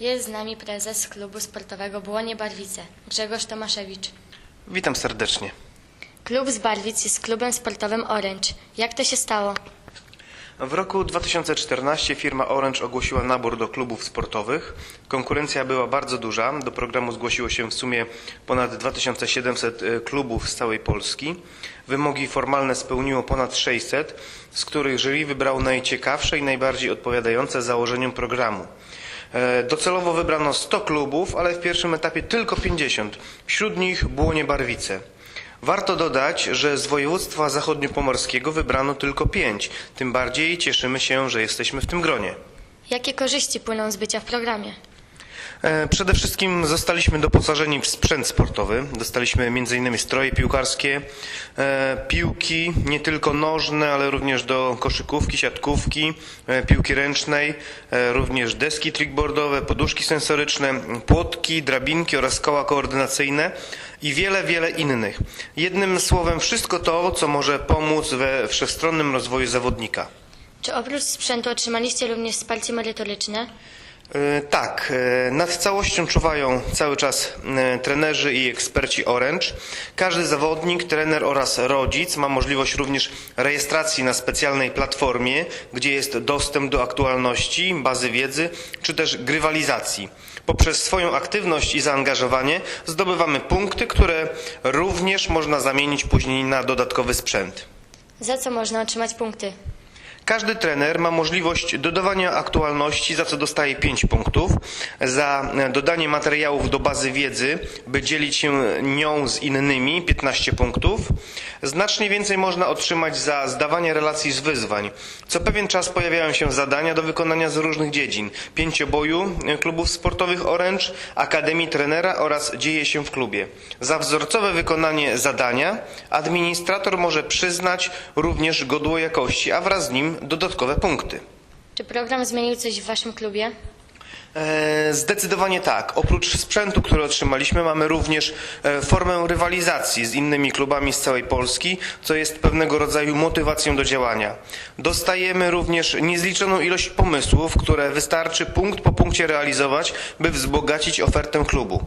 Jest z nami prezes klubu sportowego Błonie Barwice, Grzegorz Tomaszewicz. Witam serdecznie. Klub z Barwic jest klubem sportowym Orange. Jak to się stało? W roku 2014 firma Orange ogłosiła nabór do klubów sportowych. Konkurencja była bardzo duża. Do programu zgłosiło się w sumie ponad 2700 e, klubów z całej Polski. Wymogi formalne spełniło ponad 600, z których jury wybrało najciekawsze i najbardziej odpowiadające założeniom programu. E, Docelowo wybrano 100 klubów, ale w pierwszym etapie tylko 50. Wśród nich Błonie Barwice. Warto dodać, że z województwa zachodniopomorskiego wybrano tylko pięć. Tym bardziej cieszymy się, że jesteśmy w tym gronie. Jakie korzyści płyną z bycia w programie? E, Przede wszystkim zostaliśmy doposażeni w sprzęt sportowy. Dostaliśmy m.in. stroje piłkarskie, e, piłki nie tylko nożne, ale również do koszykówki, siatkówki, e, piłki ręcznej, również deski trickboardowe, poduszki sensoryczne, płotki, drabinki oraz koła koordynacyjne i wiele, wiele innych. Jednym słowem wszystko to, co może pomóc we wszechstronnym rozwoju zawodnika. Czy oprócz sprzętu otrzymaliście również wsparcie merytoryczne? E, Tak, e, nad całością czuwają cały czas e, trenerzy i eksperci Orange. Każdy zawodnik, trener oraz rodzic ma możliwość również rejestracji na specjalnej platformie, gdzie jest dostęp do aktualności, bazy wiedzy czy też grywalizacji. Poprzez swoją aktywność i zaangażowanie zdobywamy punkty, które również można zamienić później na dodatkowy sprzęt. Za co można otrzymać punkty? Każdy trener ma możliwość dodawania aktualności, za co dostaje 5 punktów, za dodanie materiałów do bazy wiedzy, by dzielić się nią z innymi 15 punktów. Znacznie więcej można otrzymać za zdawanie relacji z wyzwań. Co pewien czas pojawiają się zadania do wykonania z różnych dziedzin. Pięcioboju klubów sportowych Orange, Akademii Trenera oraz dzieje się w klubie. Za wzorcowe wykonanie zadania administrator może przyznać również godło jakości, a wraz z nim dodatkowe punkty. Czy program zmienił coś w waszym klubie? E, Zdecydowanie tak. Oprócz sprzętu, który otrzymaliśmy, mamy również e, formę rywalizacji z innymi klubami z całej Polski, co jest pewnego rodzaju motywacją do działania. Dostajemy również niezliczoną ilość pomysłów, które wystarczy punkt po punkcie realizować, by wzbogacić ofertę klubu.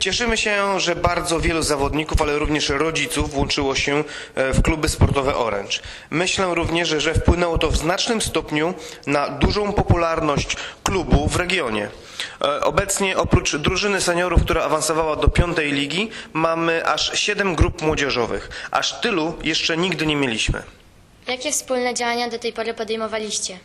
Cieszymy się, że bardzo wielu zawodników, ale również rodziców włączyło się e, w kluby sportowe Orange. Myślę również, że wpłynęło to w znacznym stopniu na dużą popularność klubu w regionie. E, Obecnie oprócz drużyny seniorów, która awansowała do piątej ligi, mamy aż siedem grup młodzieżowych. Aż tylu jeszcze nigdy nie mieliśmy. Jakie wspólne działania do tej pory podejmowaliście?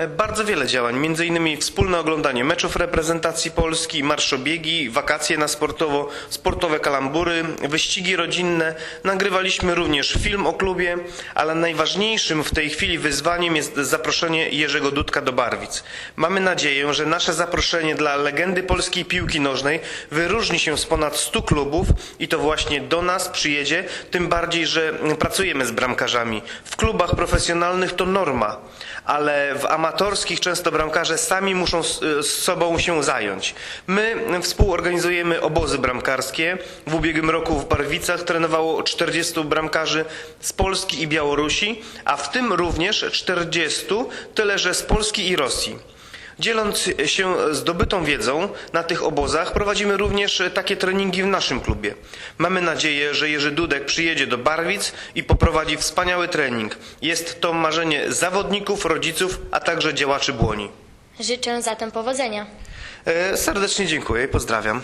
E, Bardzo wiele działań, innymi wspólne oglądanie meczów reprezentacji Polski, marszobiegi, wakacje na sportowo, sportowe kalambury, wyścigi rodzinne. Nagrywaliśmy również film o klubie, ale najważniejszym w tej chwili wyzwaniem jest zaproszenie Jerzego Dudka do Barwic. Mamy nadzieję, że nasze zaproszenie dla legendy polskiej piłki nożnej wyróżni się z ponad 100 klubów i to właśnie do nas przyjedzie, tym bardziej, że pracujemy z bramkarzami. W klubach profesjonalnych to norma, ale w amatorskich często bramkarze sami muszą z, z sobą się zająć. My współorganizujemy obozy bramkarskie. W ubiegłym roku w Barwicach trenowało 40 bramkarzy z Polski i Białorusi, a w tym również 40, tyle że z Polski i Rosji. Dzieląc się zdobytą wiedzą na tych obozach, prowadzimy również takie treningi w naszym klubie. Mamy nadzieję, że Jerzy Dudek przyjedzie do Barwic i poprowadzi wspaniały trening. Jest to marzenie zawodników, rodziców, a także działaczy Błoni. Życzę zatem powodzenia. E, Serdecznie dziękuję i pozdrawiam.